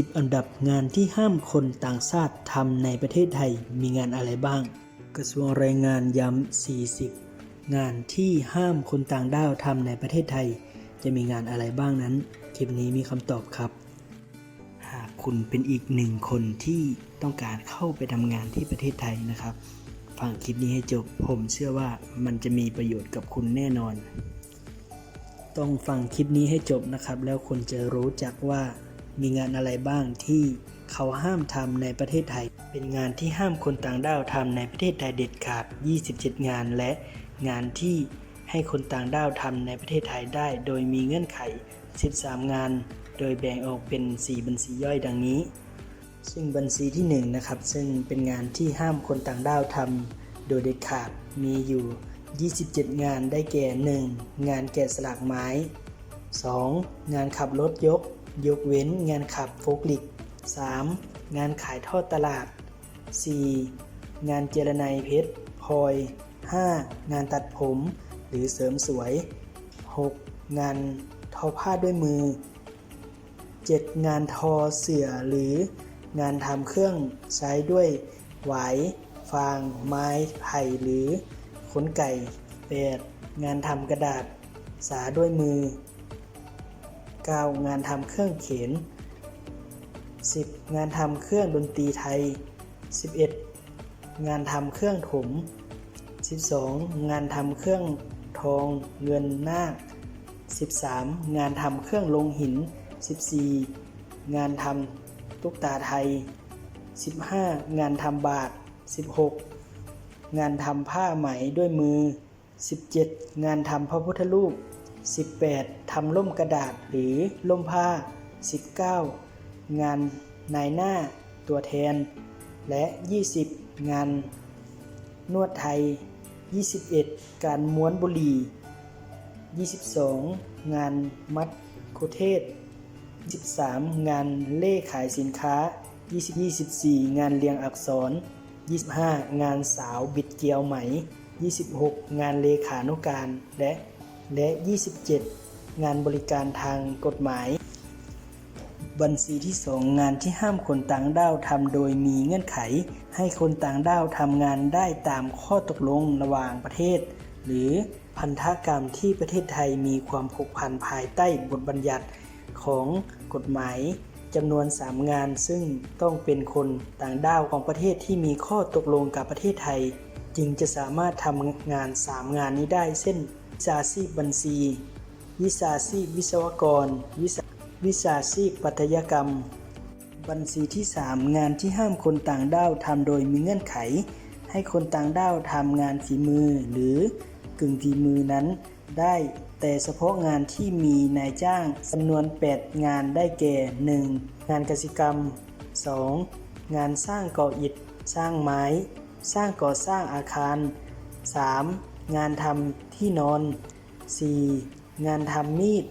10 อันดับงานที่ห้ามคนต่างชาติทำในประเทศไทยมีงานอะไรบ้าง กระทรวงแรงงานย้ำ 40 งานที่ห้ามคนต่างด้าวทำในประเทศไทย จะมีงานอะไรบ้างนั้น คลิปนี้มีคำตอบครับ หากคุณเป็นอีกหนึ่งคนที่ต้องการเข้าไปทำงานที่ประเทศไทยนะครับ ฟังคลิปนี้ให้จบ ผมเชื่อว่ามันจะมีประโยชน์กับคุณแน่นอน ต้องฟังคลิปนี้ให้จบนะครับ แล้วคุณจะรู้จักว่า มีงานอะไรบ้างที่เขาห้ามทำในประเทศไทย เป็นงานที่ห้ามคนต่างด้าวทำในประเทศไทยเด็ดขาด 27 งาน และงานที่ให้คนต่างด้าวทำในประเทศไทยได้ โดยมีเงื่อนไข 13 งาน โดยแบ่งออกเป็น 4 บัญชีย่อยดังนี้ ซึ่งบัญชีที่1นงนะครับ ซึ่งเป็นงานที่ห้ามคนต่างด้าวทำโดยเด็ดขาด มีอยู่ 27 งานได้แก่ 1. งานแกะสลักไม้ 2. งานขับรถยก ยกเว้นงานขับโฟกลิก 3. งานขายทอดตลาด 4. งานเจรไนเพชรพลอย 5. งานตัดผม หรือเสริมสวย 6. งานทอผ้าด้วยมือ 7. งานทอเสื่อหรืองานทำเครื่องใช้ด้วยหวายฟาง ไม้ไผ่หรือขนไก่ 8. งานทำกระดาษ สาด้วยมือ 9. งานทำเครื่องเขียน 10. งานทำเครื่องดนตรีไทย 11. งานทำเครื่องถม 12. งานทำเครื่องทองเงินนาค 13. งานทำเครื่องลงหิน 14. งานทำตุ๊กตาไทย 15. งานทำบาท 16. งานทำผ้าไหมด้วยมือ 17. งานทำพระพุทธรูป 18. ทำล่มกระดาษหรือล่มผ้า 19. งานนายหน้าตัวแทน และ 20. งาน นวดไทย 21. การม้วนบุหรี่ 22. งานมัดโคเทศ 23. งานเล่ขายสินค้า 24 งานเรียงอักษร 25 งานสาวบิดเกลียวไหม 26 งานเลขานุการและ และ 27 งานบริการทางกฎหมาย บัญชีที่ 2 งานที่ห้ามคนต่างด้าวทำโดยมีเงื่อนไข ให้คนต่างด้าวทำงานได้ตามข้อตกลงระหว่างประเทศ หรือพันธกรรมที่ประเทศไทยมีความผูกพันภายใต้บทบัญญัติของกฎหมายจำนวน 3 งานซึ่งต้องเป็นคนต่างด้าวของประเทศที่มีข้อตกลงกับประเทศไทย จึงจะสามารถทำงาน 3 งานนี้ได้เช่น ชาชีพบัญชี วิชาชีพวิศวกร วิชาวิชาชีพปัตยกรรม บัญชีที่ 3 งานที่ห้ามคนต่างด้าวทำโดยมีเงื่อนไข ให้คนต่างด้าวทำงานฝีมือหรือกึ่งฝีมือนั้น ได้แต่เฉพาะงานที่มีนายจ้างจำนวน 8 งานได้แก่ 1. งานกสิกรรม 2. งานสร้างก่ออิฐ สร้างไม้ สร้างก่อสร้างอาคาร 3. งานทำที่นอน 4. งานทำมีด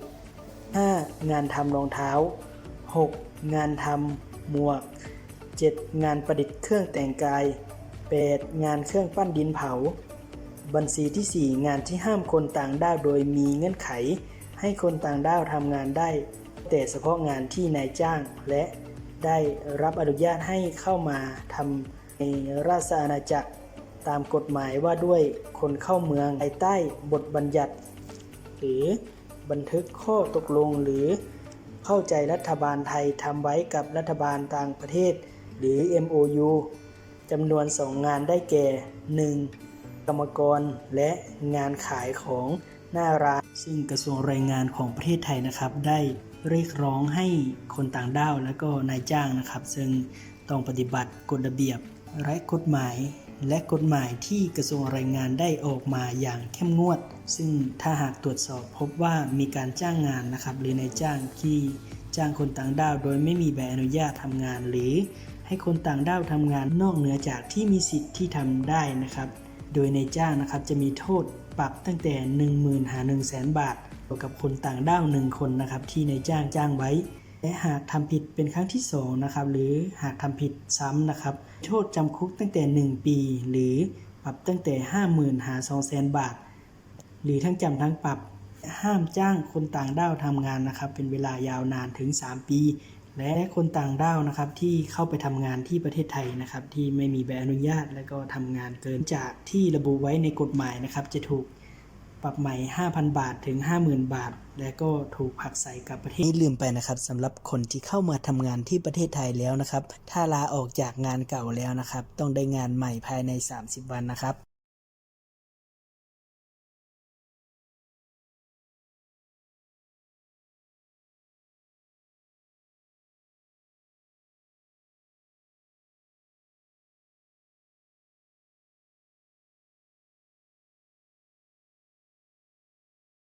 5. งานทำรองเท้า 6. งานทำหมวก 7. งานประดิษฐ์เครื่องแต่งกาย 8. งานเครื่องปั้นดินเผา บัญชีที่ 4 งานที่ห้ามคนต่างด้าวโดยมีเงื่อนไข ให้คนต่างด้าวทำงานได้ แต่เฉพาะงานที่นายจ้างและได้รับอนุญาตให้เข้ามาทำในราชอาณาจักร ตามกฎหมายว่าด้วยคนเข้าเมืองภายใต้บทบัญญัติ หรือบันทึกข้อตกลงหรือเข้าใจรัฐบาลไทยทำไว้กับรัฐบาลต่างประเทศ หรือ MOU จำนวน2งานได้แก่ 1. กรรมกรและงานขายของหน้าร้านซึ่งกระทรวงแรงงานของประเทศไทยนะครับ ได้เรียกร้องให้คนต่างด้าวและก็นายจ้างนะครับ ซึ่งต้องปฏิบัติกฎระเบียบและกฎหมาย และกฎหมายที่กระทรวงแรงงานได้ออกมาอย่างเข้มงวด ซึ่งถ้าหากตรวจสอบพบว่ามีการจ้างงานนะครับ หรือนายจ้างที่จ้างคนต่างด้าว โดยไม่มีใบอนุญาตทำงาน หรือให้คนต่างด้าวทำงานนอกเหนือจากที่มีสิทธิ์ที่ทำได้นะครับ โดยนายจ้างนะครับจะมีโทษปรับตั้งแต่ 10,000หา1 0 0 0 0 0 บาทกับคนต่างด้าวหนึ่งคนนะครับที่นายจ้างจ้างไว้ และหากทำผิดเป็นครั้งที่2นะครับหรือหากทำผิดซ้ำนะครับ โทษจำคุกตั้งแต่ 1 ปี หรือปรับตั้งแต่ 50,000 หา 200,000 บาท หรือทั้งจำทั้งปรับห้ามจ้างคนต่างด้าวทำงานนะครับ เป็นเวลายาวนานถึง 3 ปี และคนต่างด้าวนะครับที่เข้าไปทำงานที่ประเทศไทยนะครับ ที่ไม่มีใบอนุญาต และก็ทำงานเกินจากที่ระบุไว้ในกฎหมายนะครับ จะถูก ปรับใหม่ 5,000 บาทถึง 50,000 บาท และก็ถูกผักใส่กับประเทศนี่ลืมไปนะครับสำหรับคนที่เข้ามาทำงานที่ประเทศไทยแล้วนะครับ ถ้าลาออกจากงานเก่าแล้วนะครับ ต้องได้งานใหม่ภายใน 30 วันนะครับ